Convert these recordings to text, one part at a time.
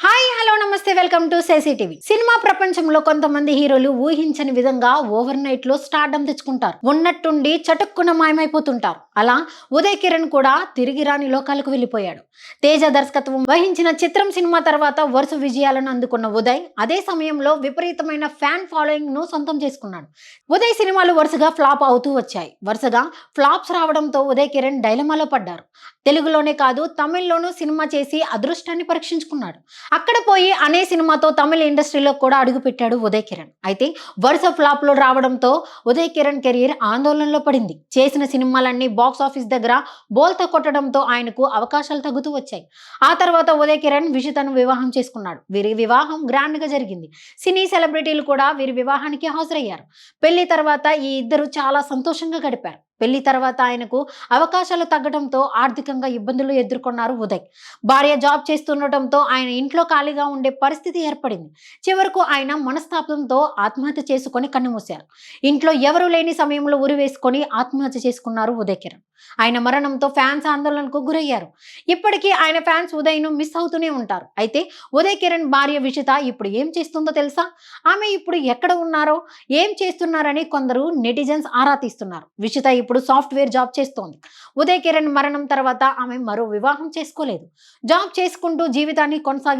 Hi hello నమస్తే welcome to TV. Cinema ప్రపంచంలో కొంతమంది హీరోలు ఊహించని విధంగా ఓవర్ నైట్లో స్టార్డమ్ తెచ్చుకుంటారు. ఉన్నట్టుండి చటుక్కున మాయమైపోతుంటారు. అలా ఉదయ్ కిరణ్ కూడా తిరిగి రాని లోకాలకు వెళ్ళిపోయాడు. తేజ దర్శకత్వం వహించిన చిత్రం సినిమా తర్వాత వరుస విజయాలను అందుకున్న ఉదయ్ అదే సమయంలో విపరీతమైన ఫ్యాన్ ఫాలోయింగ్ను సొంతం చేసుకున్నాడు. ఉదయ్ సినిమాలు వరుసగా ఫ్లాప్ అవుతూ వచ్చాయి. వరుసగా ఫ్లాప్స్ రావడంతో ఉదయ్ కిరణ్ డైలమాలో పడ్డారు. తెలుగులోనే కాదు తమిళ్ళోనూ సినిమా చేసి అదృష్టాన్ని పరీక్షించుకున్నాడు. అక్కడ పోయి అనే సినిమాతో తమిళ ఇండస్ట్రీలో కూడా అడుగుపెట్టాడు ఉదయ్ కిరణ్. అయితే వరుస ఫ్లాప్లు రావడంతో ఉదయ్ కిరణ్ కెరీర్ ఆందోళనలో పడింది. చేసిన సినిమాలన్నీ బాక్స్ ఆఫీస్ దగ్గర బోల్తో కొట్టడంతో ఆయనకు అవకాశాలు తగ్గుతూ వచ్చాయి. ఆ తర్వాత ఉదయ్ కిరణ్ విషితను వివాహం చేసుకున్నాడు. వీరి వివాహం గ్రాండ్గా జరిగింది. సినీ సెలబ్రిటీలు కూడా వీరి వివాహానికి హాజరయ్యారు. పెళ్ళి తర్వాత ఈ ఇద్దరు చాలా సంతోషంగా గడిపారు. పెళ్ళి తర్వాత ఆయనకు అవకాశాలు తగ్గడంతో ఆర్థికంగా ఇబ్బందులు ఎదుర్కొన్నారు ఉదయ్. భార్య జాబ్ చేస్తుండటంతో ఆయన ఇంట్లో ఖాళీగా ఉండే పరిస్థితి ఏర్పడింది. చివరకు ఆయన మనస్తాపంతో ఆత్మహత్య చేసుకొని కన్నుమూశారు. ఇంట్లో ఎవరు లేని సమయంలో ఉరి వేసుకొని ఆత్మహత్య చేసుకున్నారు ఉదయ్ కిరణ్ ఆయన మరణంతో ఫ్యాన్స్ ఆందోళనకు గురయ్యారు. ఇప్పటికీ ఆయన ఫ్యాన్స్ ఉదయ్ను మిస్ అవుతూనే ఉంటారు. అయితే ఉదయ్ కిరణ్ భార్య విషిత ఇప్పుడు ఏం చేస్తుందో తెలుసా? ఆమె ఇప్పుడు ఎక్కడ ఉన్నారో ఏం చేస్తున్నారని కొందరు నెటిజన్స్ ఆరా తీస్తున్నారు. విషిత ఇప్పుడు సాఫ్ట్వేర్ జాబ్ చేస్తోంది. ఉదయ్ కిరణ్ మరణం తర్వాత ఆమె మరో వివాహం చేసుకోలేదు. జాబ్ చేసుకుంటూ జీవితాన్ని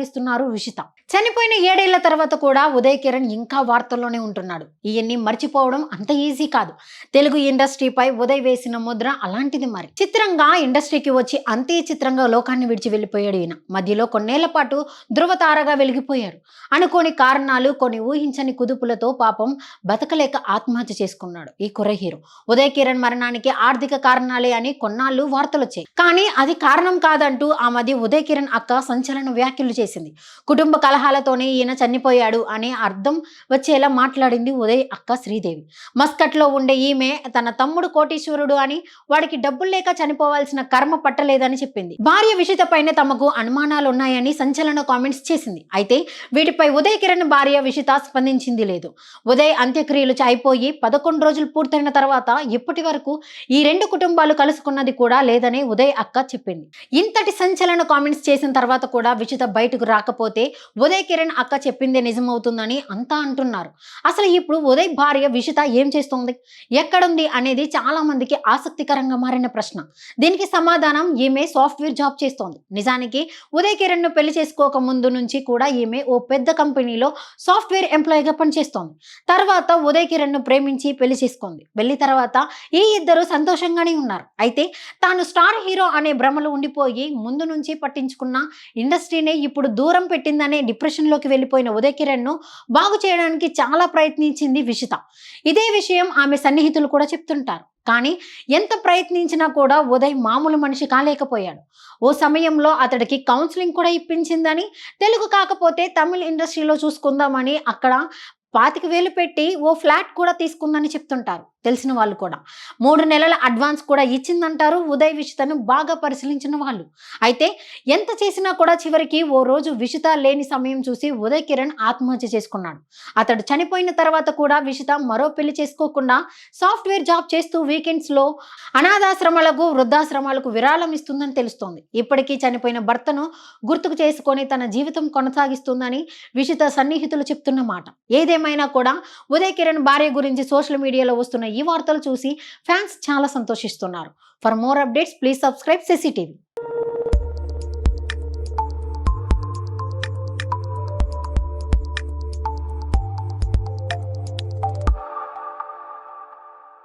కొనసాగిస్తున్నారు విషిత. చనిపోయిన ఏడేళ్ళ తర్వాత కూడా ఉదయ్ కిరణ్ ఇంకా వార్తల్లోనే ఉంటున్నాడు. ఇవన్నీ మర్చిపోవడం అంత ఈజీ కాదు. తెలుగు ఇండస్ట్రీపై ఉదయ్ వేసిన ముద్ర అలాంటిది మరి. చిత్రంగా ఇండస్ట్రీకి వచ్చి అంతే చిత్రంగా లోకాన్ని విడిచి వెళ్ళిపోయాడు ఈయన. మధ్యలో కొన్నేళ్ళ పాటు ధృవతారగా వెలిగిపోయారు. అనుకోని కారణాలు కొన్ని ఊహించని కుదుపులతో పాపం బతకలేక ఆత్మహత్య చేసుకున్నాడు ఈ కుర్ర హీరో. ఉదయ్ కిరణ్ మరణానికి ఆర్థిక కారణాలే అని కొన్నాళ్ళు వార్తలు వచ్చాయి కానీ అది కారణం కాదంటూ ఆ మధ్య ఉదయ్ కిరణ్ అక్క సంచలన వ్యాఖ్యలు చేసింది కుటుంబ కలహాలతోనే ఈయన చనిపోయాడు అనే అర్థం వచ్చేలా మాట్లాడింది ఉదయ్ అక్క శ్రీదేవి. మస్కట్లో ఉండే ఈమె తన తమ్ముడు కోటీశ్వరుడు అని వాడికి డబ్బులు లేక చనిపోవాల్సిన కర్మ పట్టలేదని చెప్పింది. భార్య విషిత పైన తమకు అనుమానాలు ఉన్నాయని సంచలన కామెంట్స్ చేసింది. అయితే వీటిపై ఉదయ్ కిరణ్ భార్య విషిత స్పందించింది లేదు. ఉదయ్ అంత్యక్రియలు అయిపోయి పదకొండు రోజులు పూర్తయిన తర్వాత ఇప్పటి వరకు ఈ రెండు కుటుంబాలు కలుసుకున్నది కూడా లేదని ఉదయ్ అక్క చెప్పింది. ఇంతటి సంచలన కామెంట్స్ చేసిన తర్వాత కూడా విషిత బయటకు రాకపోతే ఉదయ్ కిరణ్ అక్క చెప్పిందే నిజమవుతుందని అంతా అంటున్నారు. అసలు ఇప్పుడు ఉదయ్ భార్య విషిత ఏం చేస్తోంది? ఎక్కడుంది అనేది చాలా మందికి ఆసక్తికరంగా మారిన ప్రశ్న. దీనికి సమాధానం ఈమె సాఫ్ట్వేర్ జాబ్ చేస్తోంది. నిజానికి ఉదయ్ కిరణ్ను పెళ్ళి చేసుకోక ముందు నుంచి కూడా ఈమె ఓ పెద్ద కంపెనీలో సాఫ్ట్వేర్ ఎంప్లాయీగా పనిచేస్తోంది. తర్వాత ఉదయ్ కిరణ్ను ప్రేమించి పెళ్ళి చేసుకుంది. పెళ్ళి తర్వాత ఈ ఇద్దరు సంతోషంగానే ఉన్నారు. అయితే తాను స్టార్ హీరో అనే భ్రమలు ఉండిపోయి ముందు నుంచి పట్టించుకున్న ఇండస్ట్రీనే ఇప్పుడు దూరం పెట్టిందనే డిప్రెషన్లోకి వెళ్ళిపోయిన ఉదయ్ కిరణ్ను బాగు చేయడానికి చాలా ప్రయత్నించింది విషిత. ఇదే విషయం ఆమె సన్నిహితులు కూడా చెప్తుంటారు. కానీ ఎంత ప్రయత్నించినా కూడా ఉదయ్ మామూలు మనిషి కాలేకపోయాడు. ఓ సమయంలో అతడికి కౌన్సిలింగ్ కూడా ఇప్పించిందని తెలుగు కాకపోతే తమిళ ఇండస్ట్రీలో చూసుకుందామని అక్కడ పాతిక వేలు పెట్టి ఓ ఫ్లాట్ కూడా తీసుకుందని చెప్తుంటారు. తెలిసిన వాళ్ళు కూడా. మూడు నెలల అడ్వాన్స్ కూడా ఇచ్చిందంటారు ఉదయ్ విషితను బాగా పరిశీలించిన వాళ్ళు. అయితే ఎంత చేసినా కూడా చివరికి ఓ రోజు విషిత లేని సమయం చూసి ఉదయ్ కిరణ్ ఆత్మహత్య చేసుకున్నాడు. అతడు చనిపోయిన తర్వాత కూడా విషిత మరో పెళ్ళి చేసుకోకుండా సాఫ్ట్వేర్ జాబ్ చేస్తూ వీకెండ్స్లో అనాథాశ్రమాలకు వృద్ధాశ్రమాలకు విరాళం ఇస్తుందని తెలుస్తోంది. ఇప్పటికీ చనిపోయిన భర్తను గుర్తుకు చేసుకొని తన జీవితం కొనసాగిస్తుందని విషిత సన్నిహితులు చెప్తున్న మాట. ఏదే ఏదేమైనా కూడా ఉదయ్ కిరణ్ భార్య గురించి సోషల్ మీడియాలో వస్తున్న ఈ వార్తలు చూసి ఫ్యాన్స్ చాలా సంతోషిస్తున్నారు. For more updates please subscribe CCTV